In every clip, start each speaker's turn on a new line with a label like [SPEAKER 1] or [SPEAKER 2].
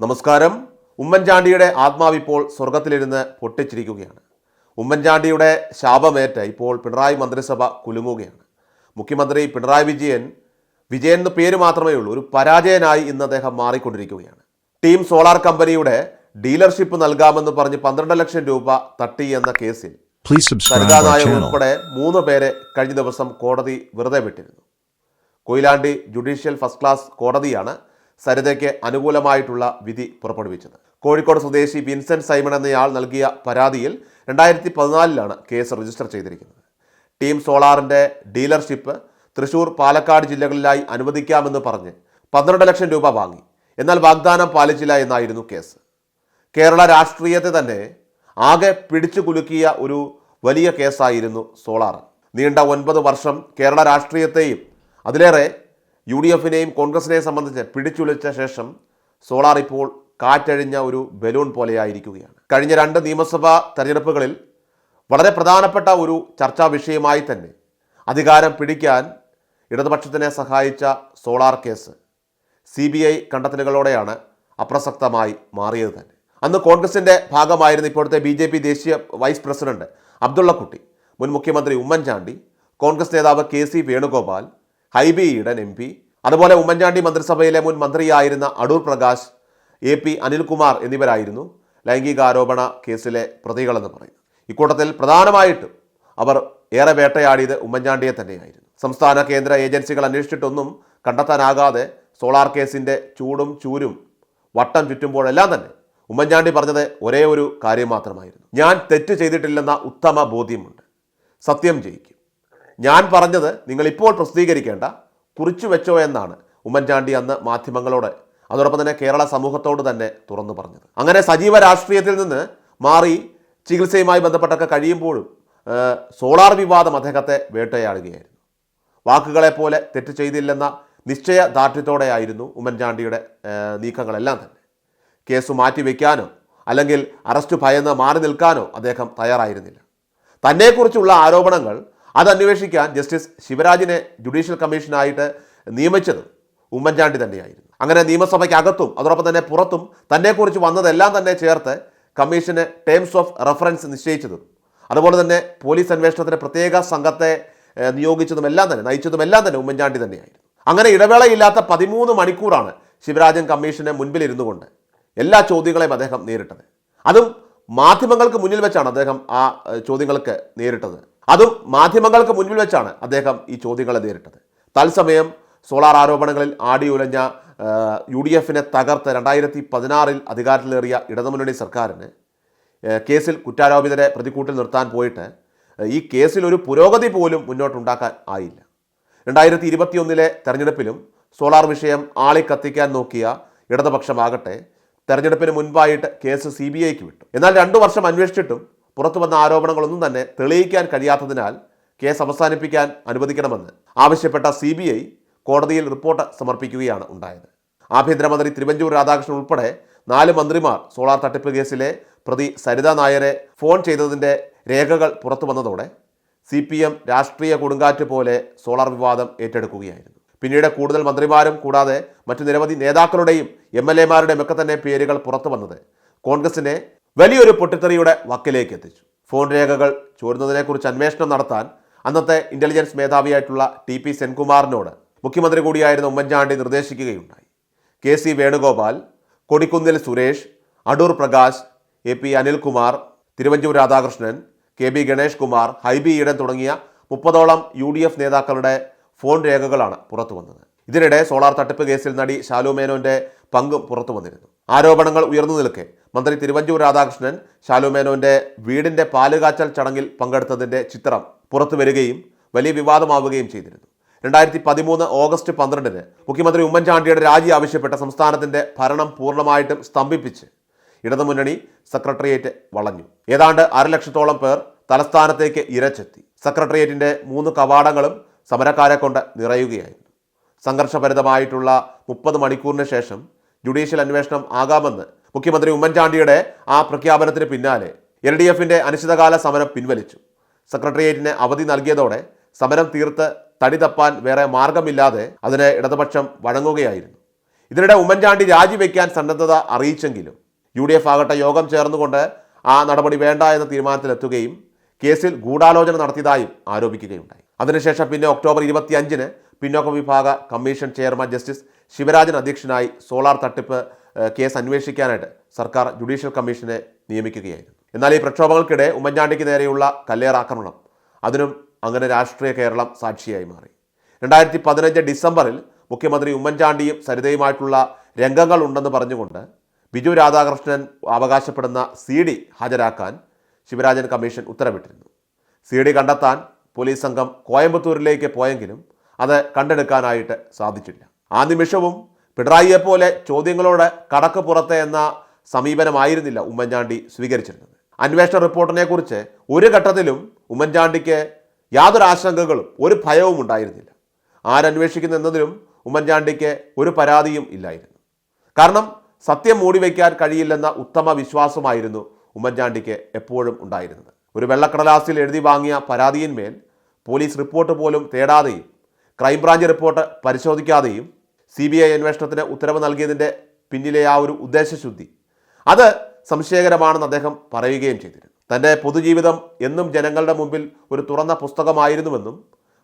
[SPEAKER 1] നമസ്കാരം. ഉമ്മൻചാണ്ടിയുടെ ആത്മാവ് ഇപ്പോൾ സ്വർഗത്തിലിരുന്ന് പൊട്ടിച്ചിരിക്കുകയാണ്. ഉമ്മൻചാണ്ടിയുടെ ശാപമേറ്റ് ഇപ്പോൾ പിണറായി മന്ത്രിസഭ കുലുങ്ങുകയാണ്. മുഖ്യമന്ത്രി പിണറായി വിജയൻ വിജയൻ എന്ന പേര് മാത്രമേ ഉള്ളൂ ഒരു പരാജയനായി ഇന്ന് അദ്ദേഹം മാറിക്കൊണ്ടിരിക്കുകയാണ്. ടീം സോളാർ കമ്പനിയുടെ ഡീലർഷിപ്പ് നൽകാമെന്ന് പറഞ്ഞ് പന്ത്രണ്ട് ലക്ഷം രൂപ തട്ടി എന്ന കേസിൽ സരിതാ നായർ ഉൾപ്പെടെ മൂന്ന് പേരെ കഴിഞ്ഞ ദിവസം കോടതി വെറുതെ വിട്ടിരുന്നു. കൊയിലാണ്ടി ജുഡീഷ്യൽ ഫസ്റ്റ് ക്ലാസ് കോടതിയാണ് സരിതയ്ക്ക് അനുകൂലമായിട്ടുള്ള വിധി പുറപ്പെടുവിച്ചത്. കോഴിക്കോട് സ്വദേശി വിൻസെന്റ് സൈമൺ എന്നയാൾ നൽകിയ പരാതിയിൽ രണ്ടായിരത്തി പതിനാലിലാണ് കേസ് രജിസ്റ്റർ ചെയ്തിരിക്കുന്നത്. ടീം സോളാറിന്റെ ഡീലർഷിപ്പ് തൃശൂർ പാലക്കാട് ജില്ലകളിലായി അനുവദിക്കാമെന്ന് പറഞ്ഞ് പന്ത്രണ്ട് ലക്ഷം രൂപ വാങ്ങി. എന്നാൽ വാഗ്ദാനം പാലിച്ചില്ല എന്നായിരുന്നു കേസ്. കേരള രാഷ്ട്രീയത്തെ തന്നെ ആകെ പിടിച്ചു കുലുക്കിയ ഒരു വലിയ കേസായിരുന്നു സോളാർ. നീണ്ട ഒൻപത് വർഷം കേരള രാഷ്ട്രീയത്തെയും അതിലേറെ യു ഡി എഫിനെയും കോൺഗ്രസിനെയും സംബന്ധിച്ച് പിടിച്ചുലച്ച ശേഷം സോളാർ ഇപ്പോൾ കാറ്റഴിഞ്ഞ ഒരു ബലൂൺ പോലെയായിരിക്കുകയാണ്. കഴിഞ്ഞ രണ്ട് നിയമസഭാ തെരഞ്ഞെടുപ്പുകളിൽ വളരെ പ്രധാനപ്പെട്ട ഒരു ചർച്ചാ വിഷയമായി തന്നെ അധികാരം പിടിക്കാൻ ഇടതുപക്ഷത്തിനെ സഹായിച്ച solar case C B I കണ്ടെത്തലുകളോടെയാണ് അപ്രസക്തമായി മാറിയത് തന്നെ. അന്ന് കോൺഗ്രസിന്റെ ഭാഗമായിരുന്ന ഇപ്പോഴത്തെ ബി ജെ പി ദേശീയ വൈസ് പ്രസിഡന്റ് അബ്ദുള്ളക്കുട്ടി മുൻ മുഖ്യമന്ത്രി ഉമ്മൻചാണ്ടി കോൺഗ്രസ് നേതാവ് K C Venugopal Hibi Eden M P. അതുപോലെ ഉമ്മൻചാണ്ടി മന്ത്രിസഭയിലെ മുൻ മന്ത്രിയായിരുന്ന അടൂർ പ്രകാശ് എ പി അനിൽകുമാർ എന്നിവരായിരുന്നു ലൈംഗികാരോപണ കേസിലെ പ്രതികളെന്ന് പറയുന്നത്. ഇക്കൂട്ടത്തിൽ പ്രധാനമായിട്ടും അവർ ഏറെ വേട്ടയാടിയത് ഉമ്മൻചാണ്ടിയെ തന്നെയായിരുന്നു. സംസ്ഥാന കേന്ദ്ര ഏജൻസികൾ അന്വേഷിച്ചിട്ടൊന്നും കണ്ടെത്താനാകാതെ സോളാർ കേസിന്റെ ചൂടും ചൂരും വട്ടം ചുറ്റുമ്പോഴെല്ലാം തന്നെ ഉമ്മൻചാണ്ടി പറഞ്ഞത് ഒരേ ഒരു കാര്യം മാത്രമായിരുന്നു. ഞാൻ തെറ്റ് ചെയ്തിട്ടില്ലെന്ന ഉത്തമ ബോധ്യമുണ്ട്. സത്യം ജയിക്കും. ഞാൻ പറഞ്ഞത് നിങ്ങളിപ്പോൾ പ്രസിദ്ധീകരിക്കേണ്ട കുറിച്ചു വെച്ചോ എന്നാണ് ഉമ്മൻചാണ്ടി അന്ന് മാധ്യമങ്ങളോട് അതോടൊപ്പം തന്നെ കേരള സമൂഹത്തോട് തന്നെ തുറന്നു പറഞ്ഞത്. അങ്ങനെ സജീവ രാഷ്ട്രീയത്തിൽ നിന്ന് മാറി ചികിത്സയുമായി ബന്ധപ്പെട്ടൊക്കെ കഴിയുമ്പോഴും സോളാർ വിവാദം അദ്ദേഹത്തെ വേട്ടയാടുകയായിരുന്നു. വാക്കുകളെ പോലെ തെറ്റ് ചെയ്തില്ലെന്ന നിശ്ചയ ദാർഢ്യത്തോടെയായിരുന്നു ഉമ്മൻചാണ്ടിയുടെ നീക്കങ്ങളെല്ലാം തന്നെ. കേസ് മാറ്റിവെക്കാനോ അല്ലെങ്കിൽ അറസ്റ്റ് ഭയന്ന് മാറി നിൽക്കാനോ അദ്ദേഹം തയ്യാറായിരുന്നില്ല. തന്നെക്കുറിച്ചുള്ള ആരോപണങ്ങൾ അത് അന്വേഷിക്കാൻ ജസ്റ്റിസ് ശിവരാജിനെ ജുഡീഷ്യൽ കമ്മീഷനായിട്ട് നിയമിച്ചത് ഉമ്മൻചാണ്ടി തന്നെയായിരുന്നു. അങ്ങനെ നിയമസഭയ്ക്കകത്തും അതോടൊപ്പം തന്നെ പുറത്തും തന്നെക്കുറിച്ച് വന്നതെല്ലാം തന്നെ ചേർത്ത് കമ്മീഷന് ടേംസ് ഓഫ് റെഫറൻസ് നിശ്ചയിച്ചതും. അതുപോലെ തന്നെ പോലീസ് അന്വേഷണത്തിന് പ്രത്യേക സംഘത്തെ നിയോഗിച്ചതും എല്ലാം തന്നെ നയിച്ചതും എല്ലാം തന്നെ ഉമ്മൻചാണ്ടി തന്നെയായിരുന്നു. അങ്ങനെ ഇടവേളയില്ലാത്ത പതിമൂന്ന് മണിക്കൂറാണ് ശിവരാജൻ കമ്മീഷന് മുൻപിൽ ഇരുന്നു കൊണ്ട് എല്ലാ ചോദ്യങ്ങളെയും അദ്ദേഹം നേരിട്ടത്. അതും മാധ്യമങ്ങൾക്ക് മുന്നിൽ വെച്ചാണ് അദ്ദേഹം ആ ചോദ്യങ്ങൾക്ക് നേരിട്ടത്. അതും മാധ്യമങ്ങൾക്ക് മുന്നിൽ വെച്ചാണ് അദ്ദേഹം ഈ ചോദ്യങ്ങളെ നേരിട്ടത്. തത്സമയം സോളാർ ആരോപണങ്ങളിൽ ആടി ഉലഞ്ഞ യു ഡി എഫിനെ തകർത്ത് രണ്ടായിരത്തി പതിനാറിൽ അധികാരത്തിലേറിയ ഇടതുമുന്നണി സർക്കാരിന് കേസിൽ കുറ്റാരോപിതരെ പ്രതിക്കൂട്ടിൽ നിർത്താൻ പോയിട്ട് ഈ കേസിൽ ഒരു പുരോഗതി പോലും മുന്നോട്ടുണ്ടാക്കാൻ ആയില്ല. രണ്ടായിരത്തി ഇരുപത്തിയൊന്നിലെ തെരഞ്ഞെടുപ്പിലും സോളാർ വിഷയം ആളിക്കത്തിക്കാൻ നോക്കിയ ഇടതുപക്ഷമാകട്ടെ തെരഞ്ഞെടുപ്പിന് മുൻപായിട്ട് കേസ് സി ബി ഐക്ക് വിട്ടു. എന്നാൽ രണ്ടു വർഷം അന്വേഷിച്ചിട്ടും പുറത്തു വന്ന ആരോപണങ്ങളൊന്നും തന്നെ തെളിയിക്കാൻ കഴിയാത്തതിനാൽ കേസ് അവസാനിപ്പിക്കാൻ അനുവദിക്കണമെന്ന് ആവശ്യപ്പെട്ട സി ബി ഐ കോടതിയിൽ റിപ്പോർട്ട് സമർപ്പിക്കുകയാണ് ഉണ്ടായത്. ആഭ്യന്തരമന്ത്രി തിരുവഞ്ചൂർ രാധാകൃഷ്ണൻ ഉൾപ്പെടെ നാല് മന്ത്രിമാർ സോളാർ തട്ടിപ്പ് കേസിലെ പ്രതി സരിത നായരെ ഫോൺ ചെയ്തതിന്റെ രേഖകൾ പുറത്തു വന്നതോടെ സി പി എം രാഷ്ട്രീയ കൊടുങ്കാറ്റ് പോലെ സോളാർ വിവാദം ഏറ്റെടുക്കുകയായിരുന്നു. പിന്നീട് കൂടുതൽ മന്ത്രിമാരും കൂടാതെ മറ്റു നിരവധി നേതാക്കളുടെയും എം എൽ എമാരുടെയും ഒക്കെ തന്നെ പേരുകൾ പുറത്തു വന്നത് കോൺഗ്രസിനെ വലിയൊരു പൊട്ടിത്തെറിയുടെ വക്കിലേക്ക് എത്തിച്ചു. ഫോൺ രേഖകൾ ചോരുന്നതിനെക്കുറിച്ച് അന്വേഷണം നടത്താൻ അന്നത്തെ ഇന്റലിജൻസ് മേധാവിയായിട്ടുള്ള ടി പി സെൻകുമാറിനോട് മുഖ്യമന്ത്രി കൂടിയായിരുന്ന Oommen Chandy നിർദ്ദേശിക്കുകയുണ്ടായി. K C Venugopal Kodikunnil Suresh Adoor Prakash A P Anilkumar Thiruvanchoor Radhakrishnan K B Ganesh Kumar Hibi Eden തുടങ്ങിയ മുപ്പതോളം യു ഡി എഫ് നേതാക്കളുടെ ഫോൺ രേഖകളാണ് പുറത്തു വന്നത്. ഇതിനിടെ സോളാർ തട്ടിപ്പ് കേസിൽ നടി ഷാലു മേനോന്റെ പങ്കും പുറത്തു വന്നിരുന്നു. ആരോപണങ്ങൾ ഉയർന്നു നിൽക്കെ മന്ത്രി തിരുവഞ്ചൂർ രാധാകൃഷ്ണൻ ശാലുമേനോന്റെ വീടിന്റെ പാലുകാച്ചൽ ചടങ്ങിൽ പങ്കെടുത്തതിന്റെ ചിത്രം പുറത്തു വരികയും വലിയ വിവാദമാവുകയും ചെയ്തിരുന്നു. രണ്ടായിരത്തി പതിമൂന്ന് ഓഗസ്റ്റ് പന്ത്രണ്ടിന് മുഖ്യമന്ത്രി ഉമ്മൻചാണ്ടിയുടെ രാജി ആവശ്യപ്പെട്ട സംസ്ഥാനത്തിന്റെ ഭരണം പൂർണമായിട്ടും സ്തംഭിപ്പിച്ച് ഇടതുമുന്നണി സെക്രട്ടേറിയറ്റ് വളഞ്ഞു. ഏതാണ്ട് അരലക്ഷത്തോളം പേർ തലസ്ഥാനത്തേക്ക് ഇരച്ചെത്തി. സെക്രട്ടേറിയറ്റിന്റെ മൂന്ന് കവാടങ്ങളും സമരക്കാരെ കൊണ്ട് നിറയുകയായിരുന്നു. സംഘർഷഭരിതമായിട്ടുള്ള മുപ്പത് മണിക്കൂറിന് ശേഷം ജുഡീഷ്യൽ അന്വേഷണം ആകാമെന്ന് മുഖ്യമന്ത്രി ഉമ്മൻചാണ്ടിയുടെ ആ പ്രഖ്യാപനത്തിന് പിന്നാലെ എൽ ഡി എഫിന്റെ അനിശ്ചിതകാല സമരം പിൻവലിച്ചു. സെക്രട്ടേറിയറ്റിന് അവധി നൽകിയതോടെ സമരം തീർത്ത് തടി തപ്പാൻ വേറെ മാർഗമില്ലാതെ അതിന് ഇടതുപക്ഷം വഴങ്ങുകയായിരുന്നു. ഇതിനിടെ ഉമ്മൻചാണ്ടി രാജിവെക്കാൻ സന്നദ്ധത അറിയിച്ചെങ്കിലും യു ഡി എഫ് ആകട്ടെ യോഗം ചേർന്നുകൊണ്ട് ആ നടപടി വേണ്ട എന്ന തീരുമാനത്തിലെത്തുകയും കേസിൽ ഗൂഢാലോചന നടത്തിയതായും ആരോപിക്കുകയുണ്ടായി. അതിനുശേഷം പിന്നെ ഒക്ടോബർ ഇരുപത്തിയഞ്ചിന് പിന്നോക്ക വിഭാഗ കമ്മീഷൻ ചെയർമാൻ ജസ്റ്റിസ് ശിവരാജൻ അധ്യക്ഷനായി സോളാർ തട്ടിപ്പ് കേസ് അന്വേഷിക്കാനായിട്ട് സർക്കാർ ജുഡീഷ്യൽ കമ്മീഷനെ നിയമിക്കുകയായിരുന്നു. എന്നാൽ ഈ പ്രക്ഷോഭങ്ങൾക്കിടെ ഉമ്മൻചാണ്ടിക്ക് നേരെയുള്ള കല്ലേറാക്രമണം അതിനും അങ്ങനെ രാഷ്ട്രീയ കേരളം സാക്ഷിയായി മാറി. രണ്ടായിരത്തി പതിനഞ്ച് ഡിസംബറിൽ മുഖ്യമന്ത്രി ഉമ്മൻചാണ്ടിയും സരിതയുമായിട്ടുള്ള രംഗങ്ങൾ ഉണ്ടെന്ന് പറഞ്ഞുകൊണ്ട് ബിജു രാധാകൃഷ്ണൻ അവകാശപ്പെടുന്ന സി ഡി ഹാജരാക്കാൻ ശിവരാജൻ കമ്മീഷൻ ഉത്തരവിട്ടിരുന്നു. സി ഡി കണ്ടെത്താൻ പോലീസ് സംഘം കോയമ്പത്തൂരിലേക്ക് പോയെങ്കിലും അത് കണ്ടെടുക്കാനായിട്ട് സാധിച്ചില്ല. ആ നിമിഷവും പിണറായിയെ പോലെ ചോദ്യങ്ങളോട് കടക്ക് പുറത്ത് എന്ന സമീപനമായിരുന്നില്ല ഉമ്മൻചാണ്ടി സ്വീകരിച്ചിരുന്നത്. അന്വേഷണ റിപ്പോർട്ടിനെക്കുറിച്ച് ഒരു ഘട്ടത്തിലും ഉമ്മൻചാണ്ടിക്ക് യാതൊരു ആശങ്കകളും ഒരു ഭയവും ഉണ്ടായിരുന്നില്ല. ആരന്വേഷിക്കുന്നു എന്നതിലും ഉമ്മൻചാണ്ടിക്ക് ഒരു പരാതിയും ഇല്ലായിരുന്നു. കാരണം സത്യം മൂടിവെക്കാൻ കഴിയില്ലെന്ന ഉത്തമ വിശ്വാസമായിരുന്നു ഉമ്മൻചാണ്ടിക്ക് എപ്പോഴും ഉണ്ടായിരുന്നത്. ഒരു വെള്ളക്കടലാസിൽ എഴുതി വാങ്ങിയ പരാതിയിന്മേൽ പോലീസ് റിപ്പോർട്ട് പോലും തേടാതെയും ക്രൈംബ്രാഞ്ച് റിപ്പോർട്ട് പരിശോധിക്കാതെയും സി ബി ഐ അന്വേഷണത്തിന് ഉത്തരവ് നൽകിയതിന്റെ പിന്നിലെ ആ ഒരു ഉദ്ദേശശുദ്ധി. അത് സംശയകരമാണെന്ന് അദ്ദേഹം പറയുകയും ചെയ്തിരുന്നു. തന്റെ പൊതുജീവിതം എന്നും ജനങ്ങളുടെ മുമ്പിൽ ഒരു തുറന്ന പുസ്തകമായിരുന്നുവെന്നും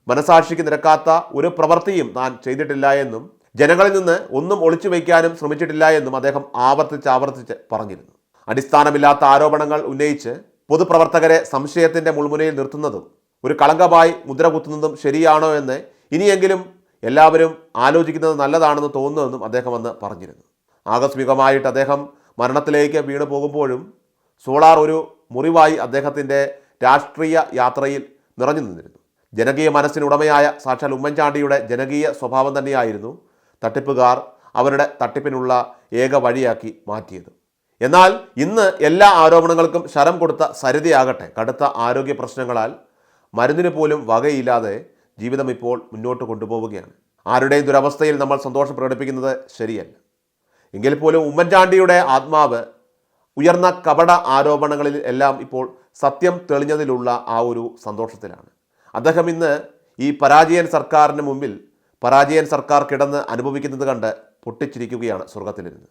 [SPEAKER 1] മനസാക്ഷിക്ക് നിരക്കാത്ത ഒരു പ്രവൃത്തിയും താൻ ചെയ്തിട്ടില്ല എന്നും ജനങ്ങളിൽ നിന്ന് ഒന്നും ഒളിച്ചു വയ്ക്കാനും ശ്രമിച്ചിട്ടില്ല എന്നും അദ്ദേഹം ആവർത്തിച്ച് ആവർത്തിച്ച് പറഞ്ഞിരുന്നു. അടിസ്ഥാനമില്ലാത്ത ആരോപണങ്ങൾ ഉന്നയിച്ച് പൊതുപ്രവർത്തകരെ സംശയത്തിന്റെ മുൾമുനയിൽ നിർത്തുന്നതും ഒരു കളങ്കമായി മുദ്ര കുത്തുന്നതും ശരിയാണോ എന്ന് ഇനിയെങ്കിലും എല്ലാവരും ആലോചിക്കുന്നത് നല്ലതാണെന്ന് തോന്നുന്നതെന്നും അദ്ദേഹം അന്ന് പറഞ്ഞിരുന്നു. ആകസ്മികമായിട്ട് അദ്ദേഹം മരണത്തിലേക്ക് വീണു പോകുമ്പോഴും സോളാർ ഒരു മുറിവായി അദ്ദേഹത്തിന്റെ രാഷ്ട്രീയ യാത്രയിൽ നിറഞ്ഞു നിന്നിരുന്നു. ജനകീയ മനസ്സിനുടമയായ സാക്ഷാൽ ഉമ്മൻചാണ്ടിയുടെ ജനകീയ സ്വഭാവം തന്നെയായിരുന്നു തട്ടിപ്പുകാർ അവരുടെ തട്ടിപ്പിനുള്ള ഏക വഴിയാക്കി മാറ്റിയത്. എന്നാൽ ഇന്ന് എല്ലാ ആരോപണങ്ങൾക്കും ശരം കൊടുത്ത സരിതയാകട്ടെ കടുത്ത ആരോഗ്യ പ്രശ്നങ്ങളാൽ മരുന്നിന് പോലും വകയില്ലാതെ ജീവിതം ഇപ്പോൾ മുന്നോട്ട് കൊണ്ടുപോവുകയാണ്. ആരുടെയും ദുരവസ്ഥയിൽ നമ്മൾ സന്തോഷം പ്രകടിപ്പിക്കുന്നത് ശരിയല്ല. എങ്കിൽ പോലും ഉമ്മൻചാണ്ടിയുടെ ആത്മാവ് ഉയർന്ന കപട ആരോപണങ്ങളിൽ എല്ലാം ഇപ്പോൾ സത്യം തെളിഞ്ഞതിലുള്ള ആ ഒരു സന്തോഷത്തിലാണ്. അദ്ദേഹം ഇന്ന് ഈ പരാജയൻ സർക്കാരിന് മുമ്പിൽ പരാജയൻ സർക്കാർ കിടന്ന് അനുഭവിക്കുന്നത് കണ്ട് പൊട്ടിച്ചിരിക്കുകയാണ് സ്വർഗത്തിലിരുന്ന്